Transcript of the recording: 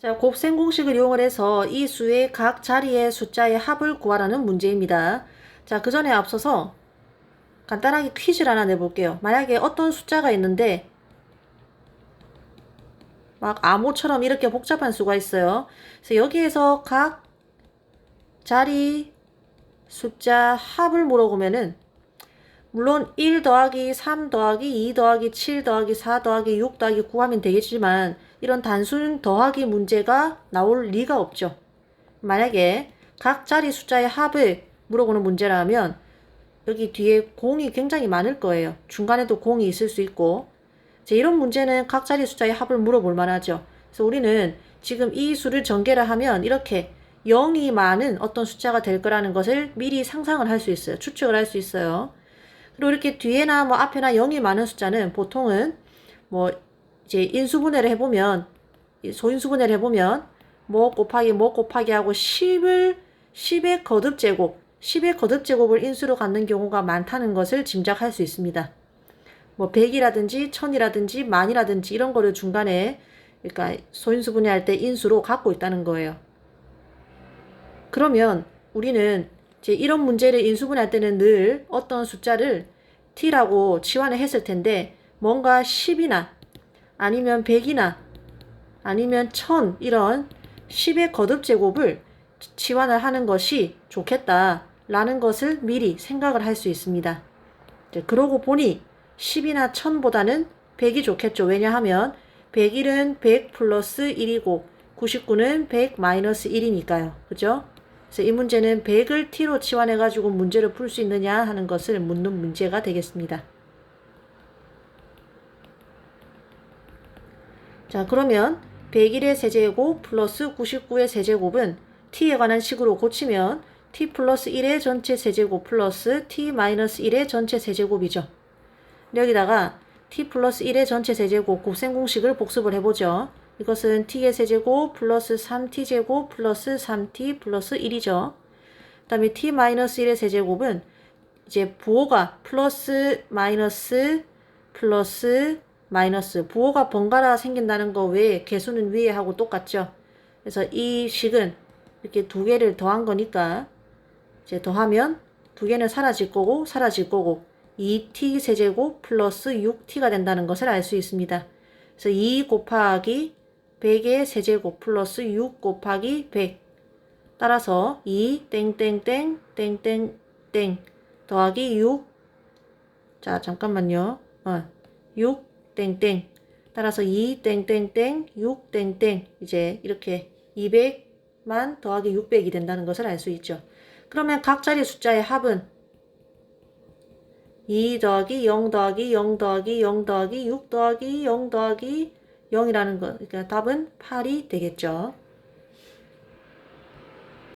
자, 곱셈 공식을 이용을 해서 이 수의 각 자리의 숫자의 합을 구하라는 문제입니다. 자, 그 전에 앞서서 간단하게 퀴즈를 하나 내볼게요. 만약에 어떤 숫자가 있는데 막 암호처럼 이렇게 복잡한 수가 있어요. 그래서 여기에서 각 자리 숫자 합을 물어보면은 물론 1 더하기 3 더하기 2 더하기 7 더하기 4 더하기 6 더하기 9 하면 되겠지만 이런 단순 더하기 문제가 나올 리가 없죠. 만약에 각 자리 숫자의 합을 물어보는 문제라면 여기 뒤에 공이 굉장히 많을 거예요. 중간에도 공이 있을 수 있고 이런 문제는 각 자리 숫자의 합을 물어볼 만하죠. 그래서 우리는 지금 이 수를 전개를 하면 이렇게 0이 많은 어떤 숫자가 될 거라는 것을 미리 상상을 할 수 있어요. 추측을 할 수 있어요. 그리고 이렇게 뒤에나 뭐 앞에나 0이 많은 숫자는 보통은 뭐 이제 인수분해를 해보면 이 소인수분해를 해보면 뭐 곱하기 뭐 곱하기 하고 10을 10의 거듭 제곱 10의 거듭 제곱을 인수로 갖는 경우가 많다는 것을 짐작할 수 있습니다. 뭐 100이라든지 1000이라든지 만이라든지 이런 거를 중간에 그러니까 소인수 분해할 때 인수로 갖고 있다는 거예요. 그러면 우리는 이제 이런 문제를 인수분해할 때는 늘 어떤 숫자를 t라고 치환을 했을 텐데 뭔가 10이나 아니면 100이나 아니면 1000 이런 10의 거듭 제곱을 치환을 하는 것이 좋겠다 라는 것을 미리 생각을 할 수 있습니다. 그러고 보니 10이나 1000보다는 100이 좋겠죠. 왜냐하면 101은 100 플러스 1이고 99는 100 마이너스 1이니까요. 그죠? 그래서 이 문제는 100을 t로 치환해가지고 문제를 풀 수 있느냐 하는 것을 묻는 문제가 되겠습니다. 자, 그러면 101의 세제곱 플러스 99의 세제곱은 t에 관한 식으로 고치면 t 플러스 1의 전체 세제곱 플러스 t 마이너스 1의 전체 세제곱이죠. 여기다가 t 플러스 1의 전체 세제곱 곱셈 공식을 복습을 해보죠. 이것은 t의 세제곱 플러스 3t제곱 플러스 3t 플러스 1이죠. 그 다음에 t 마이너스 1의 세제곱은 이제 부호가 플러스 마이너스 플러스 마이너스 부호가 번갈아 생긴다는 거 외에 개수는 위에 하고 똑같죠. 그래서 이 식은 이렇게 두 개를 더한 거니까 이제 더하면 두 개는 사라질 거고 사라질 거고 2t 세제곱 플러스 6t가 된다는 것을 알 수 있습니다. 그래서 2 곱하기 100의 세제곱 플러스 6 곱하기 100 따라서 2 땡땡땡 땡땡땡 더하기 6 자 잠깐만요. 어, 6 땡땡 따라서 2 땡땡땡 6 땡땡 이제 이렇게 200만 더하기 600이 된다는 것을 알 수 있죠. 그러면 각 자리 숫자의 합은 2 더하기 0 더하기 0 더하기 0 더하기 6 더하기 0 더하기 0이라는 것. 그러니까 답은 8이 되겠죠.